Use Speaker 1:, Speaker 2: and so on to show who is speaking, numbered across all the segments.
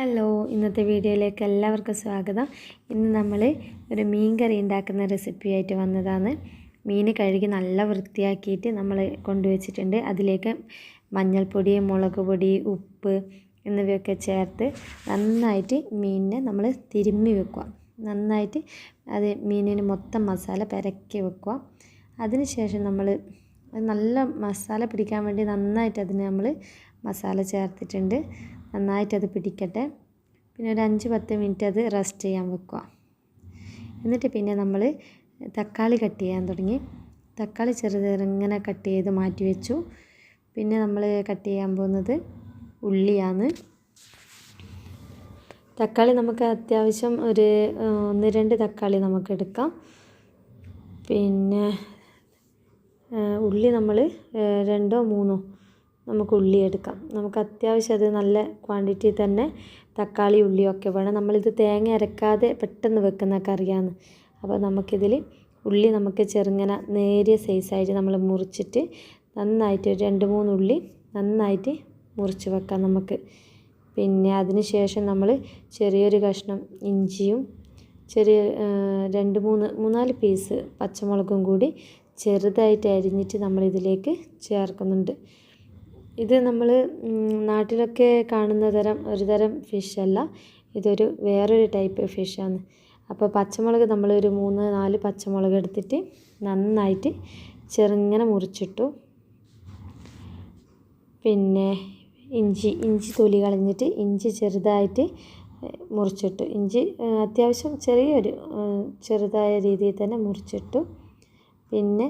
Speaker 1: Hello ഇന്നത്തെ വീഡിയോയിലേക്ക് എല്ലാവർക്കും സ്വാഗതം. ഇന്ന് നമ്മൾ ഒരു മീൻ കറി ഉണ്ടാക്കുന്ന റെസിപ്പിയായിട്ട് വന്നതാണ്. മീൻ കഴുകി നല്ല വൃത്തിയാക്കിയിട്ട് നമ്മൾ കൊണ്ടുവച്ചിട്ടുണ്ട്. അതിലേക്ക് മഞ്ഞൾപ്പൊടി മുളക് പൊടി ഉപ്പ് എന്നിവയൊക്കെ ചേർത്ത് നന്നായിട്ട് മീനിനെ നമ്മൾ തിരുമ്മി വെക്കുക. നന്നായിട്ട് അത് മീനിന് മൊത്തം മസാല പെരക്കി വെക്കുക. അതിനുശേഷം നമ്മൾ നല്ല മസാല പിടിക്കാൻ വേണ്ടി നന്നായിട്ട് അതിന് നമ്മൾ മസാല ചേർത്തിട്ടുണ്ട്. നന്നായിട്ട് അത് പിടിക്കട്ടെ. പിന്നെ ഒരു അഞ്ച് പത്ത് മിനിറ്റ് അത് റെസ്റ്റ് ചെയ്യാൻ വെക്കുക. എന്നിട്ട് പിന്നെ നമ്മൾ തക്കാളി കട്ട് ചെയ്യാൻ തുടങ്ങി. തക്കാളി ചെറുതെറുങ്ങനെ കട്ട് ചെയ്ത് മാറ്റി വെച്ചു. പിന്നെ നമ്മൾ കട്ട് ചെയ്യാൻ പോകുന്നത് ഉള്ളിയാണ്. തക്കാളി നമുക്ക് അത്യാവശ്യം ഒരു ഒന്ന് രണ്ട് തക്കാളി നമുക്ക് എടുക്കാം. പിന്നെ ഉള്ളി നമ്മൾ രണ്ടോ മൂന്നോ നമുക്ക് ഉള്ളി എടുക്കാം. നമുക്ക് അത്യാവശ്യം അത് നല്ല ക്വാണ്ടിറ്റി തന്നെ തക്കാളി ഉള്ളിയൊക്കെ വേണം. നമ്മളിത് തേങ്ങ അരക്കാതെ പെട്ടെന്ന് വെക്കുന്ന കറിയാണ്. അപ്പോൾ നമുക്കിതിൽ ഉള്ളി നമുക്ക് ചെറുങ്ങനെ നേരിയ സൈസായിട്ട് നമ്മൾ മുറിച്ചിട്ട് നന്നായിട്ട് ഒരു രണ്ട് മൂന്ന് ഉള്ളി നന്നായിട്ട് മുറിച്ച് വെക്കാം നമുക്ക്. പിന്നെ അതിന് ശേഷം നമ്മൾ ചെറിയൊരു കഷ്ണം ഇഞ്ചിയും ചെറിയ രണ്ട് മൂന്ന് മൂന്നാൽ പീസ് പച്ചമുളകും കൂടി ചെറുതായിട്ട് അരിഞ്ഞിട്ട് നമ്മളിതിലേക്ക് ചേർക്കുന്നുണ്ട്. ഇത് നമ്മൾ നാട്ടിലൊക്കെ കാണുന്ന തരം ഒരു തരം ഫിഷ് അല്ല. ഇതൊരു വേറൊരു ടൈപ്പ് ഫിഷാണ് അപ്പോൾ പച്ചമുളക് നമ്മളൊരു മൂന്ന് നാല് പച്ചമുളക് എടുത്തിട്ട് നന്നായിട്ട് ചെറുങ്ങനെ മുറിച്ചിട്ടു. പിന്നെ ഇഞ്ചി ഇഞ്ചി തൊലി കളഞ്ഞിട്ട് ഇഞ്ചി ചെറുതായിട്ട് മുറിച്ചിട്ടു. ഇഞ്ചി അത്യാവശ്യം ചെറിയൊരു ചെറുതായ രീതിയിൽ തന്നെ മുറിച്ചിട്ടു. പിന്നെ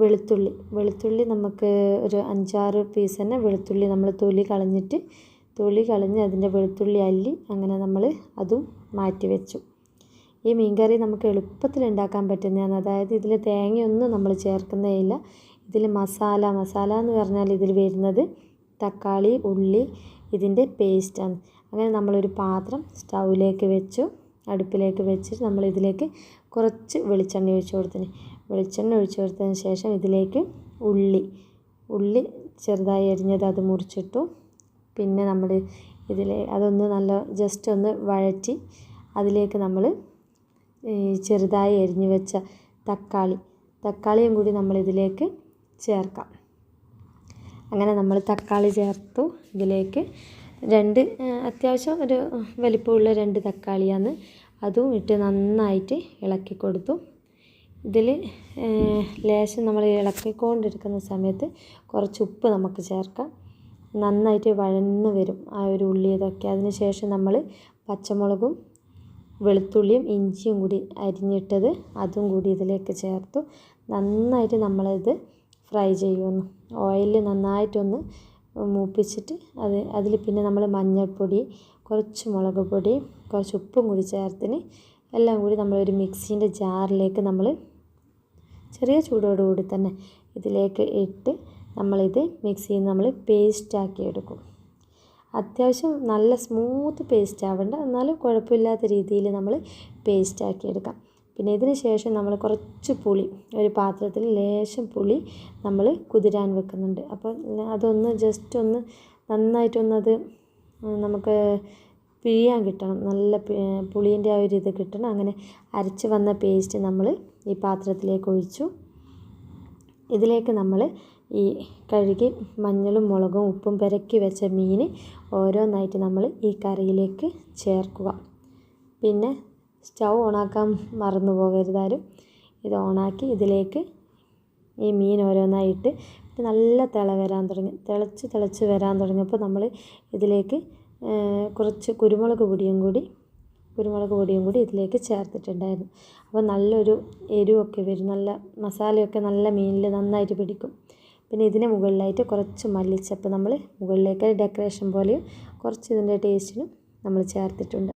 Speaker 1: വെളുത്തുള്ളി. വെളുത്തുള്ളി നമുക്ക് ഒരു അഞ്ചാറ് പീസ് തന്നെ വെളുത്തുള്ളി നമ്മൾ തൊലി കളഞ്ഞിട്ട് തൊലി കളഞ്ഞ് അതിന്റെ വെളുത്തുള്ളി അല്ലി അങ്ങനെ നമ്മൾ അതും മാറ്റി വെച്ചു. ഈ മീൻകറി നമുക്ക് എളുപ്പത്തിൽ ഉണ്ടാക്കാൻ പറ്റുന്നതാണ്. അതായത് ഇതിൽ തേങ്ങയൊന്നും നമ്മൾ ചേർക്കുന്നേ ഇല്ല ഇതിൽ മസാല മസാല എന്ന് പറഞ്ഞാൽ ഇതിൽ വരുന്നത് തക്കാളി ഉള്ളി ഇതിന്റെ പേസ്റ്റാണ് അങ്ങനെ നമ്മളൊരു പാത്രം സ്റ്റൗവിലേക്ക് വെച്ചു അടുപ്പിലേക്ക് വെച്ചിട്ട് നമ്മൾ ഇതിലേക്ക് കുറച്ച് വെളിച്ചെണ്ണ ഒഴിച്ചു കൊടുത്തിന്. വെളിച്ചെണ്ണ ഒഴിച്ചു കൊടുത്തതിന് ശേഷം ഇതിലേക്ക് ഉള്ളി. ഉള്ളി ചെറുതായി അരിഞ്ഞത് അത് മുറിച്ചിട്ടു. പിന്നെ നമ്മൾ ഇതിൽ അതൊന്ന് നല്ല ജസ്റ്റ് ഒന്ന് വഴറ്റി അതിലേക്ക് നമ്മൾ ചെറുതായി അരിഞ്ഞു വെച്ച തക്കാളി. തക്കാളിയും കൂടി നമ്മൾ ഇതിലേക്ക് ചേർക്കാം. അങ്ങനെ നമ്മൾ തക്കാളി ചേർത്തു. ഇതിലേക്ക് രണ്ട് അത്യാവശ്യം ഒരു വലിപ്പമുള്ള രണ്ട് തക്കാളിയാണ്. അതും ഇട്ട് നന്നായിട്ട് ഇളക്കി കൊടുത്തു. ഇതിൽ ലേശം നമ്മൾ ഇളക്കിക്കൊണ്ടിരിക്കുന്ന സമയത്ത് കുറച്ച് ഉപ്പ് നമുക്ക് ചേർക്കാം. നന്നായിട്ട് വഴന്ന് വരും ആ ഒരു ഉള്ളി ഇതൊക്കെ. അതിന് ശേഷം നമ്മൾ പച്ചമുളകും വെളുത്തുള്ളിയും ഇഞ്ചിയും കൂടി അരിഞ്ഞിട്ടത് അതും കൂടി ഇതിലേക്ക് ചേർത്തു. നന്നായിട്ട് നമ്മളിത് ഫ്രൈ ചെയ്യുന്നു. ഓയിലിൽ നന്നായിട്ടൊന്ന് മൂപ്പിച്ചിട്ട് അത് അതിൽ പിന്നെ നമ്മൾ മഞ്ഞൾപ്പൊടി കുറച്ച് മുളക് പൊടി കുറച്ച് ഉപ്പും കൂടി ചേർത്തിന്. എല്ലാം കൂടി നമ്മളൊരു മിക്സീന്റെ ജാറിലേക്ക് നമ്മൾ ചെറിയ ചൂടോടുകൂടി തന്നെ ഇതിലേക്ക് ഇട്ട് നമ്മളിത് മിക്സിയിൽ നമ്മൾ പേസ്റ്റാക്കി എടുക്കും. അത്യാവശ്യം നല്ല സ്മൂത്ത് പേസ്റ്റ് ആവേണ്ട. എന്നാലും കുഴപ്പമില്ലാത്ത രീതിയിൽ നമ്മൾ പേസ്റ്റാക്കി എടുക്കാം. പിന്നെ ഇതിന് ശേഷം നമ്മൾ കുറച്ച് പുളി ഒരു പാത്രത്തിൽ ലേശം പുളി നമ്മൾ കുതിരാൻ വെക്കുന്നുണ്ട്. അപ്പോൾ അതൊന്ന് ജസ്റ്റ് ഒന്ന് നന്നായിട്ടൊന്നത് നമുക്ക് പിഴിയാൻ കിട്ടണം. നല്ല പുളീന്റെ ആ ഒരു ഇത് കിട്ടണം. അങ്ങനെ അരച്ച് വന്ന പേസ്റ്റ് നമ്മൾ ഈ പാത്രത്തിലേക്ക് ഒഴിച്ചു. ഇതിലേക്ക് നമ്മൾ ഈ കഴുകി മഞ്ഞളും മുളകും ഉപ്പും പെരക്കി വെച്ച മീൻ ഓരോന്നായിട്ട് നമ്മൾ ഈ കറിയിലേക്ക് ചേർക്കുക. പിന്നെ സ്റ്റൗ ഓണാക്കാൻ മറന്നു പോകരുതാരും ഇത് ഓണാക്കി ഇതിലേക്ക് ഈ മീൻ ഓരോന്നായിട്ട് നല്ല തിള വരാൻ തുടങ്ങി. തിളച്ച് തിളച്ച് വരാൻ തുടങ്ങിയപ്പോൾ നമ്മൾ ഇതിലേക്ക് കുറച്ച് കുരുമുളക് പൊടിയും കൂടി കുരുമുളക് പൊടിയും കൂടി ഇതിലേക്ക് ചേർത്തിട്ടുണ്ടായിരുന്നു. അപ്പോൾ നല്ലൊരു എരിവൊക്കെ വരും. നല്ല മസാലയൊക്കെ നല്ല മീനിൽ നന്നായിട്ട് പിടിക്കും. പിന്നെ ഇതിന് മുകളിലായിട്ട് കുറച്ച് മല്ലിച്ചപ്പ് നമ്മൾ മുകളിലേക്ക് ഡെക്കറേഷൻ പോലെയും കുറച്ച് ഇതിന്റെ ടേസ്റ്റിനും നമ്മൾ ചേർത്തിട്ടുണ്ട്.